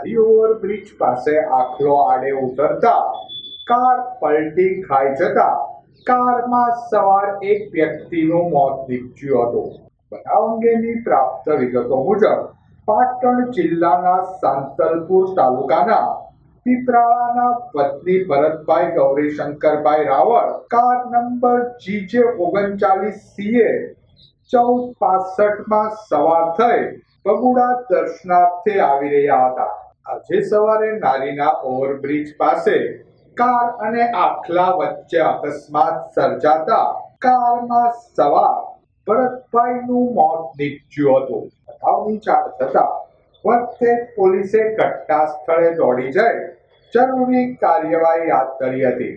નારી ઓવરબ્રિજ પાસે આખલો આડે ઉતરતા કાર પલટી ખાઈ જતા કારમાં સવાર એક વ્યક્તિનું મોત નીપજ્યું હતું. બનાવ અંગેની પ્રાપ્ત વિગતો મુજબ પાટણ જિલ્લાના સાંતલપુર તાલુકાના પીપરાળાના પત્ની Bharatbhai Gaurishankarbhai Raval car number GJ ઓગણચાલીસ સીએ ચૌદ પાસઠમાં સવાર થઈ બગુડા દર્શનાર્થે આવી રહ્યા હતા. આજે સવારે નારીના ઓવરબ્રિજ પાસે કાર અને આખલા વચ્ચે અકસ્માત સર્જાતા કારમાં સવાર ભરતભાઈનું મોત નીપજ્યું હતું. બનાવની જાણ થતા વખતે પોલીસે ઘટના સ્થળે દોડી જઈ જરૂરી કાર્યવાહી હાથ ધરી હતી.